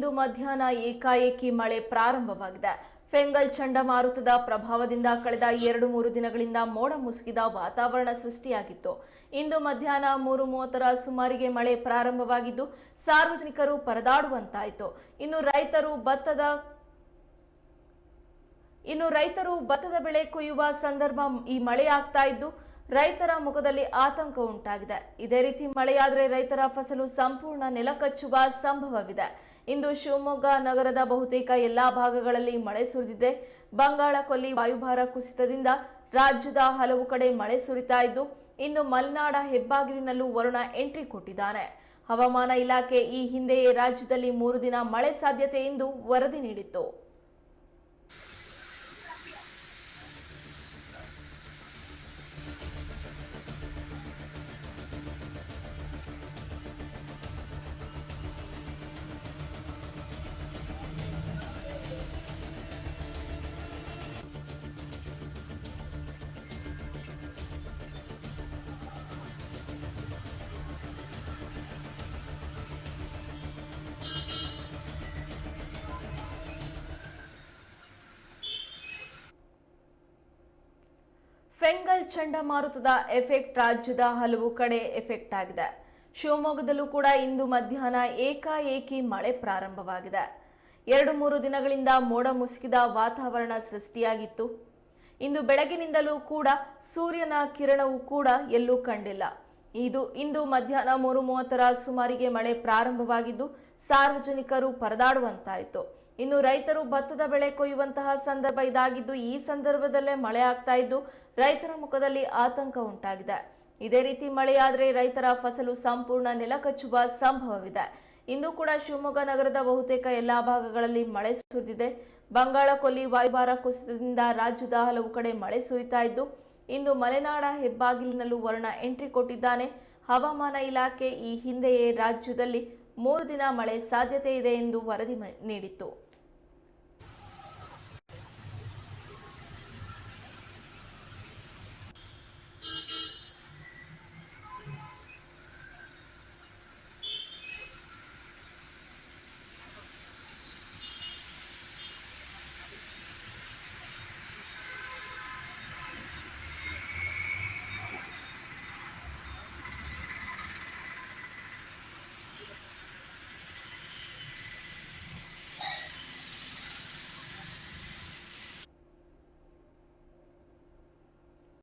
ಇಂದು ಮಧ್ಯಾಹ್ನ ಏಕಾಏಕಿ ಮಳೆ ಪ್ರಾರಂಭವಾಗಿದೆ. ಫೆಂಗಲ್ ಚಂಡಮಾರುತದ ಪ್ರಭಾವದಿಂದ ಕಳೆದ ಎರಡು ಮೂರು ದಿನಗಳಿಂದ ಮೋಡ ಮುಸುಕಿದ ವಾತಾವರಣ ಸೃಷ್ಟಿಯಾಗಿತ್ತು. ಇಂದು ಮಧ್ಯಾಹ್ನ ಮೂರು ಮೂವತ್ತರ ಸುಮಾರಿಗೆ ಮಳೆ ಪ್ರಾರಂಭವಾಗಿದ್ದು, ಸಾರ್ವಜನಿಕರು ಪರದಾಡುವಂತಾಯಿತು. ಇನ್ನು ರೈತರು ಭತ್ತದ, ಇನ್ನು ರೈತರು ಭತ್ತದ ಬೆಳೆ ಕೊಯ್ಯುವ ಸಂದರ್ಭ ಈ ಮಳೆ ಆಗ್ತಾ ಇದ್ದು ರೈತರ ಮುಖದಲ್ಲಿ ಆತಂಕ ಉಂಟಾಗಿದೆ. ಇದೇ ರೀತಿ ಮಳೆಯಾದರೆ ರೈತರ ಫಸಲು ಸಂಪೂರ್ಣ ನೆಲಕಚ್ಚುವ ಸಂಭವವಿದೆ. ಇಂದು ಶಿವಮೊಗ್ಗ ನಗರದ ಬಹುತೇಕ ಎಲ್ಲಾ ಭಾಗಗಳಲ್ಲಿ ಮಳೆ ಸುರಿದಿದೆ. ಬಂಗಾಳ ಕೊಲ್ಲಿ ವಾಯುಭಾರ ಕುಸಿತದಿಂದ ರಾಜ್ಯದ ಹಲವು ಕಡೆ ಮಳೆ ಸುರಿತಾ ಇದ್ದು ಇಂದು ಮಲ್ನಾಡ, ಹೆಬ್ಬಾಗಿಲಿನಲ್ಲೂ ವರುಣ ಎಂಟ್ರಿ ಕೊಟ್ಟಿದ್ದಾನೆ. ಹವಾಮಾನ ಇಲಾಖೆ ಈ ಹಿಂದೆಯೇ ರಾಜ್ಯದಲ್ಲಿ ಮೂರು ದಿನ ಮಳೆ ಸಾಧ್ಯತೆ ಎಂದು ವರದಿ ನೀಡಿತ್ತು. ಫೆಂಗಲ್ ಚಂಡಮಾರುತದ ಎಫೆಕ್ಟ್ ರಾಜ್ಯದ ಹಲವು ಕಡೆ ಎಫೆಕ್ಟ್ ಆಗಿದೆ. ಶಿವಮೊಗ್ಗದಲ್ಲೂ ಕೂಡ ಇಂದು ಮಧ್ಯಾಹ್ನ ಏಕಾಏಕಿ ಮಳೆ ಪ್ರಾರಂಭವಾಗಿದೆ. ಎರಡು ಮೂರು ದಿನಗಳಿಂದ ಮೋಡ ಮುಸುಕಿದ ವಾತಾವರಣ ಸೃಷ್ಟಿಯಾಗಿತ್ತು. ಇಂದು ಬೆಳಗಿನಿಂದಲೂ ಕೂಡ ಸೂರ್ಯನ ಕಿರಣವು ಕೂಡ ಎಲ್ಲೂ ಕಂಡಿಲ್ಲ. ಇದು ಇಂದು ಮಧ್ಯಾಹ್ನ ಮೂರು ಮೂವತ್ತರ ಸುಮಾರಿಗೆ ಮಳೆ ಪ್ರಾರಂಭವಾಗಿದ್ದು, ಸಾರ್ವಜನಿಕರು ಪರದಾಡುವಂತಾಯಿತು. ಇನ್ನು ರೈತರು ಭತ್ತದ ಬೆಳೆ ಕೊಯ್ಯುವಂತಹ ಸಂದರ್ಭ ಇದಾಗಿದ್ದು, ಈ ಸಂದರ್ಭದಲ್ಲೇ ಮಳೆ ಆಗ್ತಾ ಇದ್ದು ರೈತರ ಮುಖದಲ್ಲಿ ಆತಂಕ ಉಂಟಾಗಿದೆ. ಇದೇ ರೀತಿ ಮಳೆಯಾದರೆ ರೈತರ ಫಸಲು ಸಂಪೂರ್ಣ ನೆಲಕಚ್ಚುವ ಸಂಭವವಿದೆ. ಇಂದು ಕೂಡ ಶಿವಮೊಗ್ಗ ನಗರದ ಬಹುತೇಕ ಎಲ್ಲಾ ಭಾಗಗಳಲ್ಲಿ ಮಳೆ ಸುರಿದಿದೆ. ಬಂಗಾಳ, ಕೊಲ್ಲಿ, ವಾಯುಭಾರ ಕುಸಿತದಿಂದ ರಾಜ್ಯದ ಹಲವು ಕಡೆ ಮಳೆ ಸುರಿತಾ ಇದ್ದು, ಇಂದು ಮಲೆನಾಡ ಹೆಬ್ಬಾಗಿಲಿನಲ್ಲೂ ವರ್ಣ ಎಂಟ್ರಿ ಕೊಟ್ಟಿದ್ದಾನೆ. ಹವಾಮಾನ ಇಲಾಖೆ ಈ ಹಿಂದೆಯೇ ರಾಜ್ಯದಲ್ಲಿ ಮೂರು ದಿನ ಮಳೆ ಸಾಧ್ಯತೆ ಇದೆ ಎಂದು ವರದಿ ನೀಡಿತ್ತು.